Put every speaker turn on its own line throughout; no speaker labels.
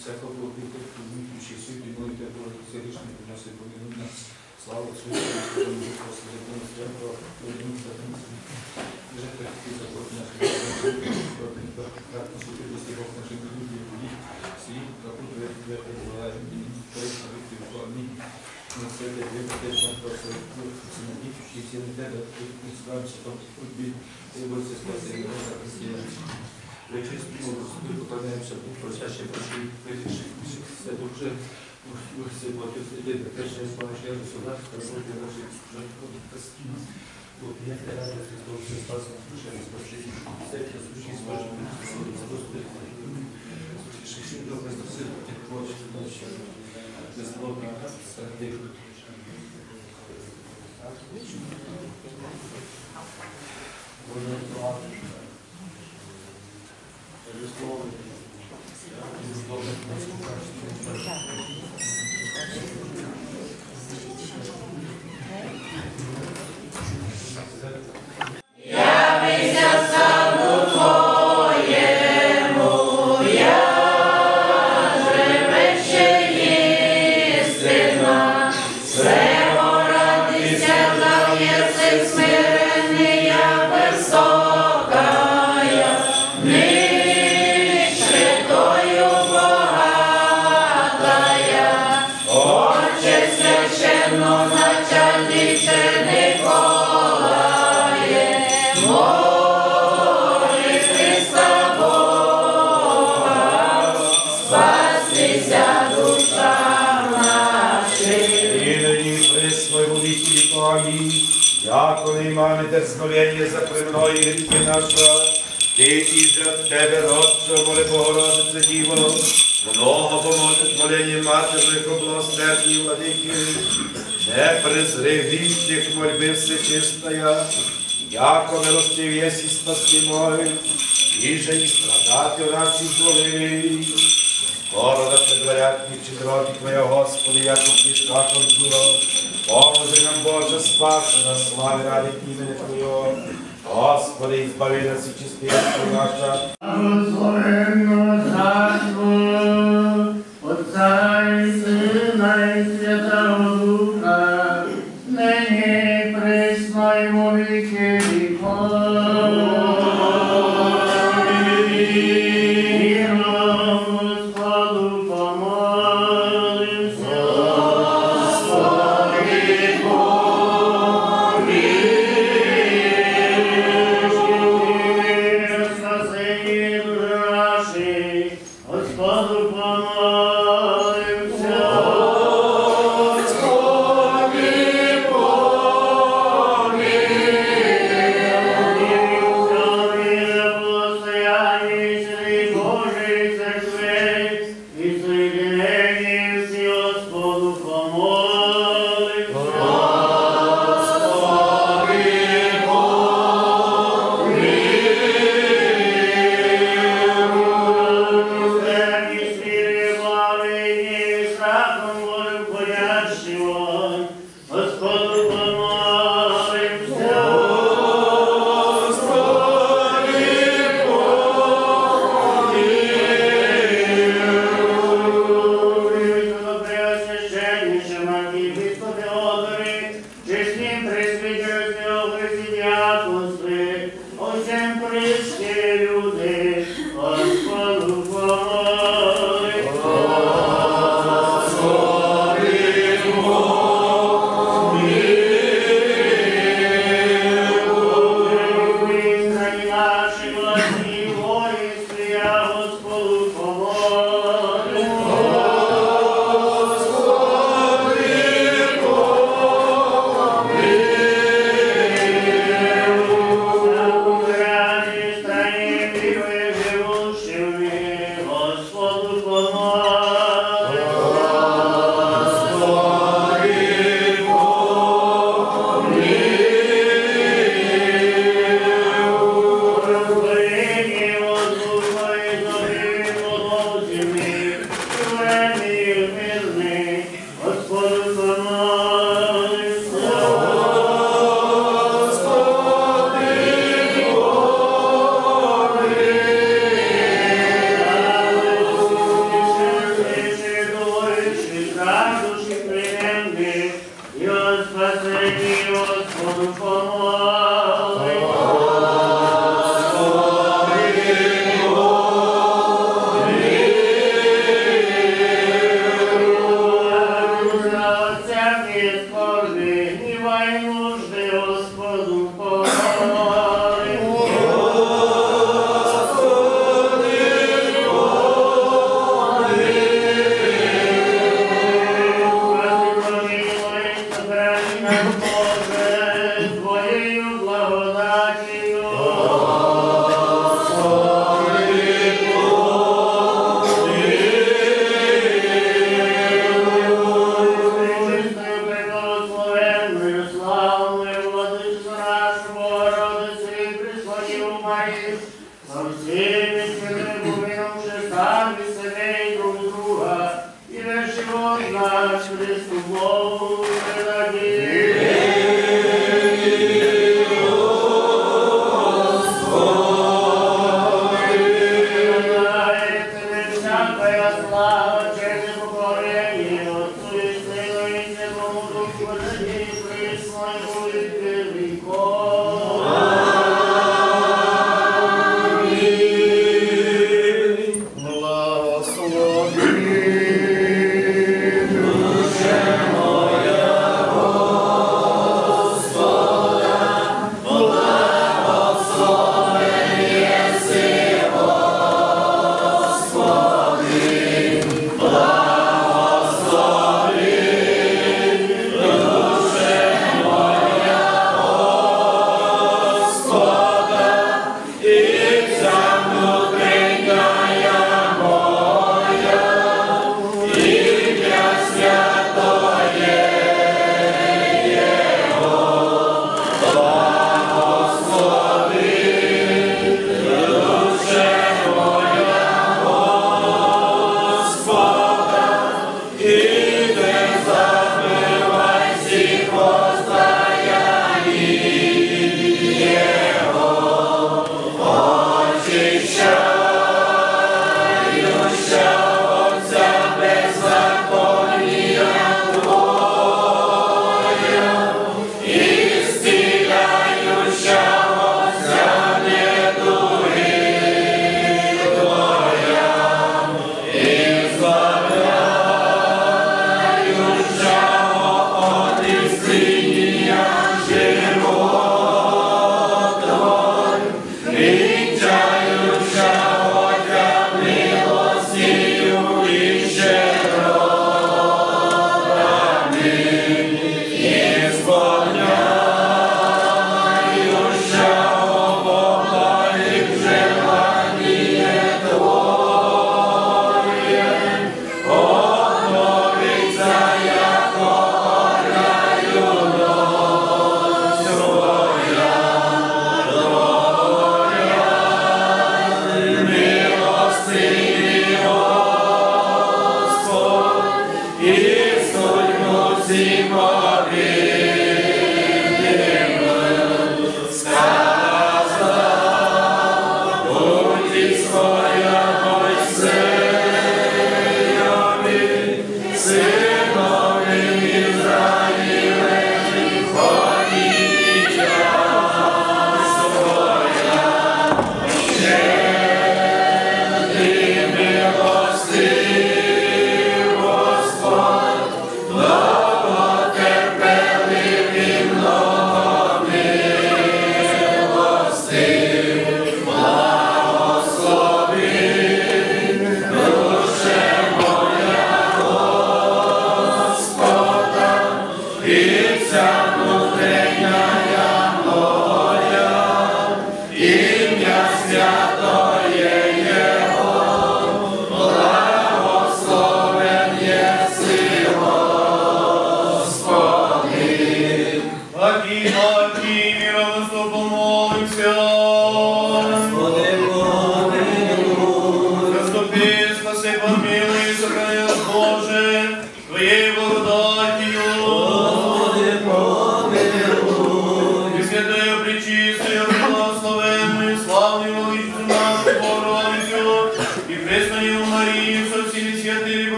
всякакво опитах, които ще си и моите седишни принесе помилуй нас. Слава Отцу и Сину и после Закона Святого, Родину Святого. Жертва какие законы наши, как мы судили, если Бог наши люди и люди, си, как мы твои На святе двері теж нам просто самодічучи, всі не тебе, ми справимося, там, відбій, і борці спаси, і Бога Христина. Пречисті, Господи, поклоняємося, Бог, просяще, прошу, виріши, все дуже, все Боже, святе, перше, слава, ще раз, сюди, спасати наші служби, Христина. Вот я когда Христос все спас нас душами спасения, всякие сущие спасения, сорди.
Нині Яко не маме дерзновення за премної гріхи наша, ти і за тебе, Родче, моли Богородице Діво, много поможе моленням Матері, благостердні владики, не презри грішних мольби всечистая, яко милостив єсі спаси мой, і же і страдати у нас ізболи. Скоро да предварят чи дороги Твоя, Господи, як у книжках обзуро. Pomoži nam Bože spasa, da slavi radi imene Tvojo,
Gospode, izbavi nas i čistijestvo naša. Slavosloveno zašlo, Otca i Sina i Svjetarog Duha, meni presno i volike i hvala. Santo. Господи,
прислай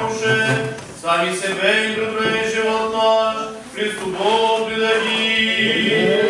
отвергнувши, сами себе и другое живот наш, Христу Богу предади.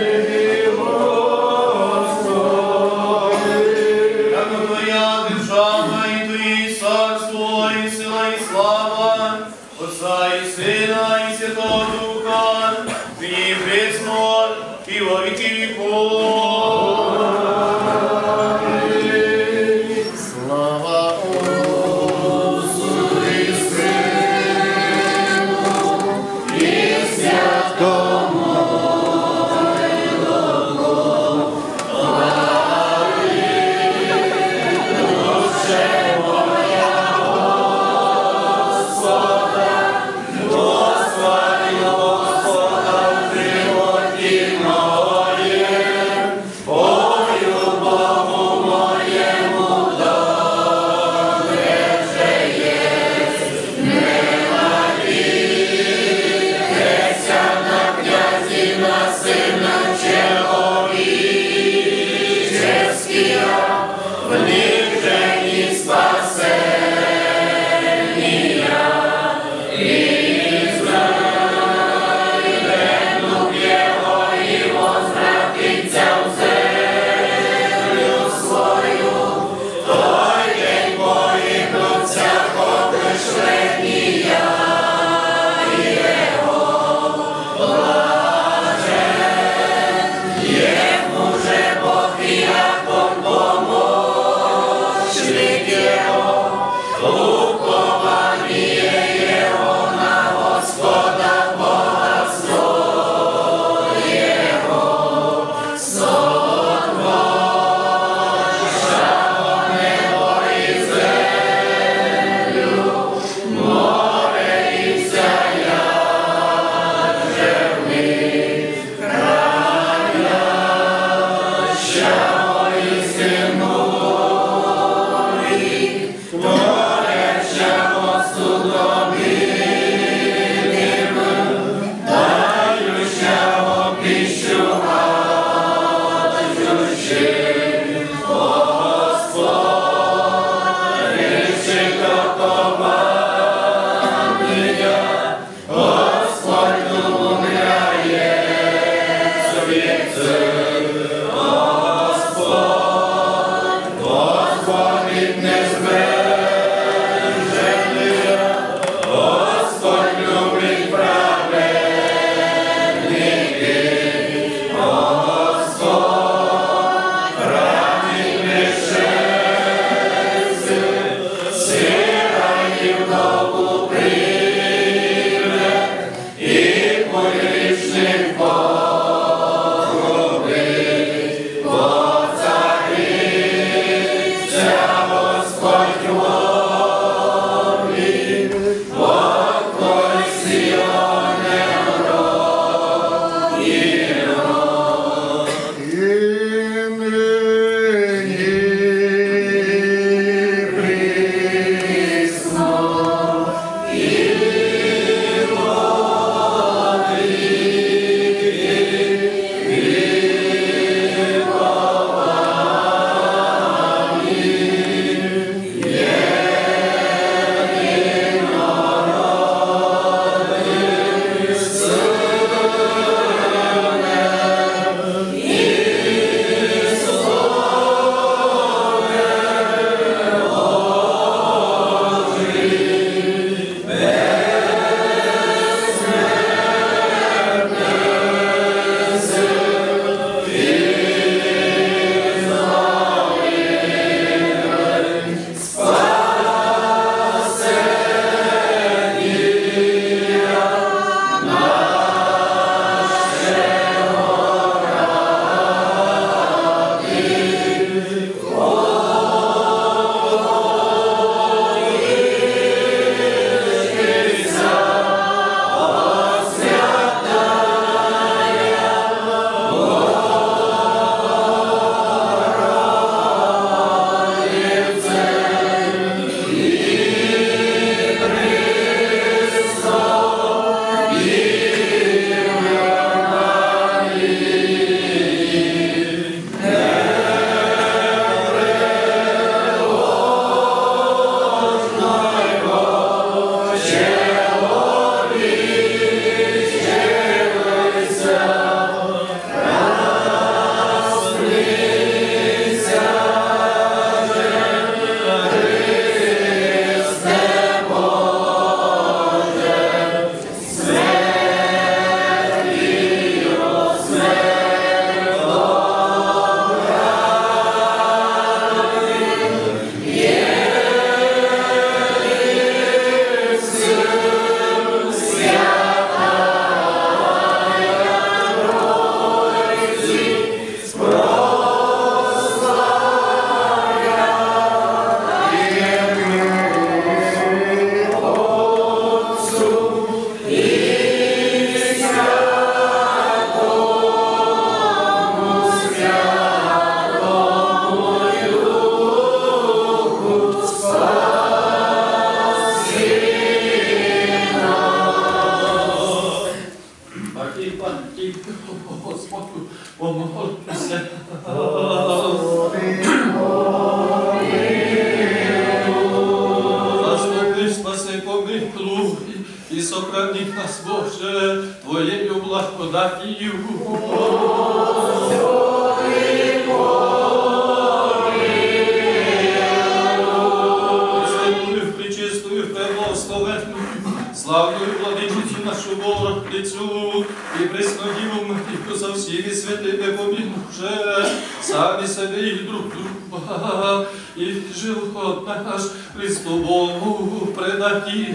Славную владичицю нашу Богородицю і преснодіву Марію за всіми святими помінувши, самі себе і друг друга, і живот наш Христовому предаті.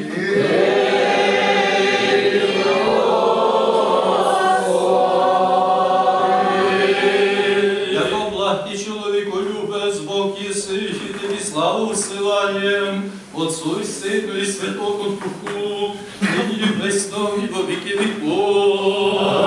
Яко благ і чоловіку любець Бог єси, і славу всилаєм, Отцу і Сину і Святому Духу, весно, і во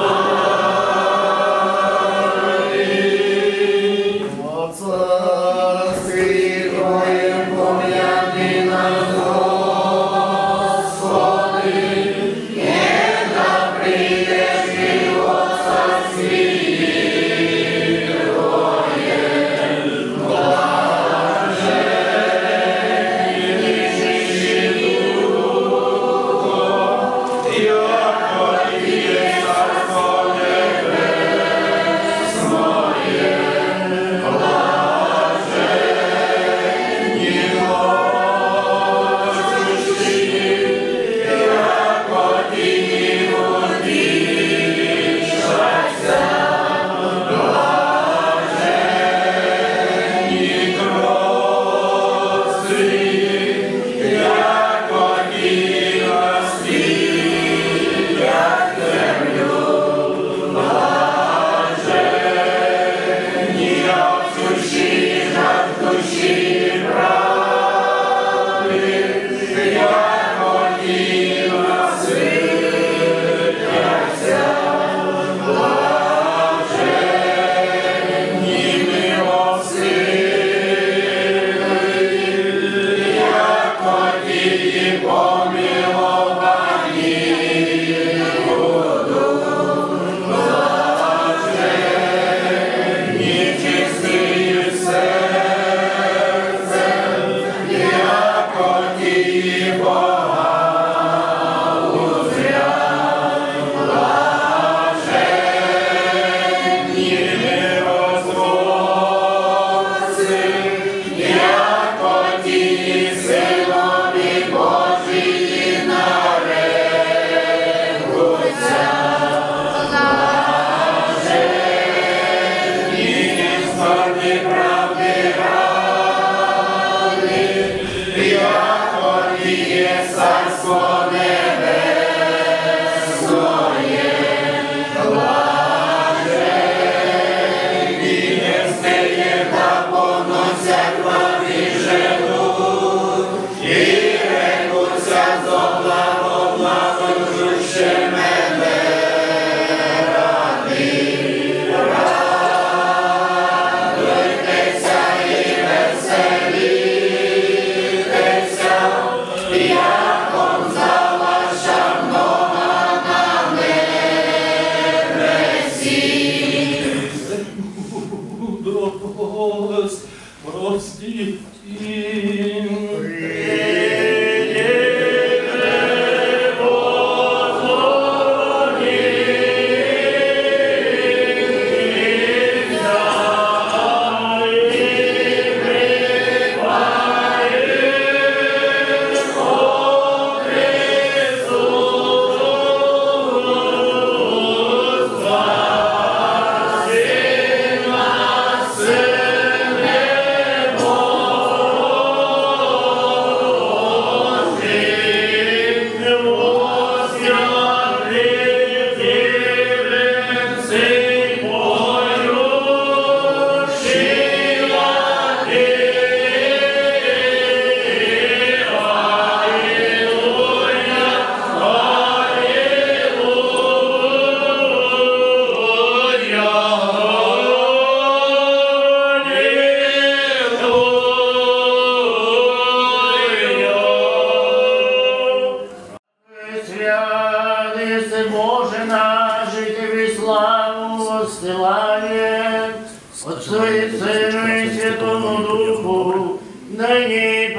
Отцу і Сину і Святому Духу, нині і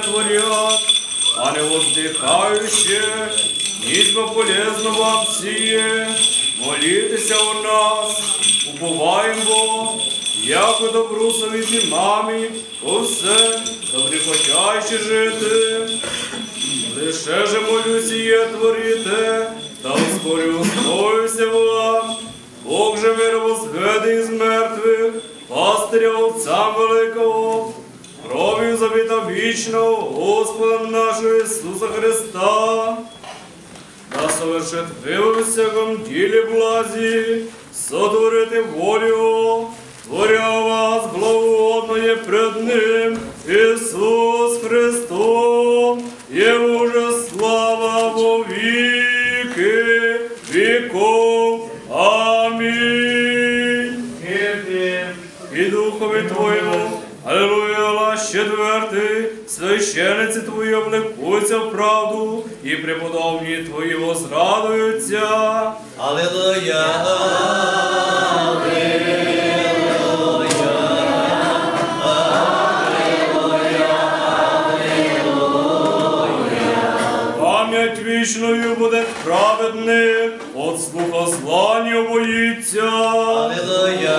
творят, а не воздыхающие, низко полезно вам сие, молитеся у нас, уповаємо, яко добру совітні мамі, усе добрі хотяще жити. Лиш ще же молюсь є творіте, та успорю споюся вам. Бог же мир возведе із мертвих, пастиря Отця Великого, завіта вічного Господа нашого Ісуса Христа, да совершит ви в всяком ділі блазі, сотворити волю, творя вас благодное пред Ним, Ісус Христос, є уже слава во віки віков. Амінь. І духові Твоєму, Аллилуйя, Аллах, четвертий, священиці Твої облекуться в правду, і преподобні Твої возрадуються.
Аллилуйя.
Пам'ять вічною буде праведних, от слуха зла не боїться.
Аллилуйя.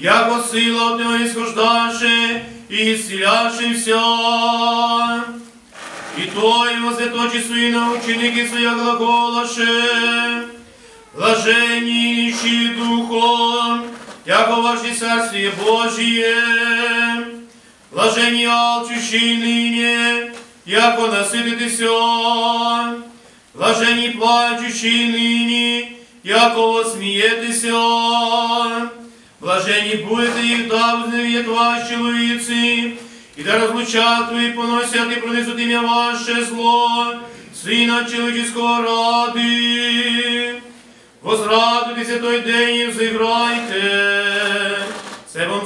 Яко сила от нього ісхождаше, і зціляши все. І той возветочі свої наученики своя глаголаше, блаженніші духом, яко ваше царствие Божие, блаженні алчущі нині, яко насититеся, блаженні плачущі нині, яко смієтеся, блаженні будете їх дав знев'єт ваш чоловіці, і да розлучат ви поносять і пронесуть ім'я ваше зло, Сина чоловічського ради. Возрадуйтеся той день і взиграйте, це вам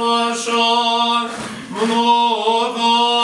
ваша, много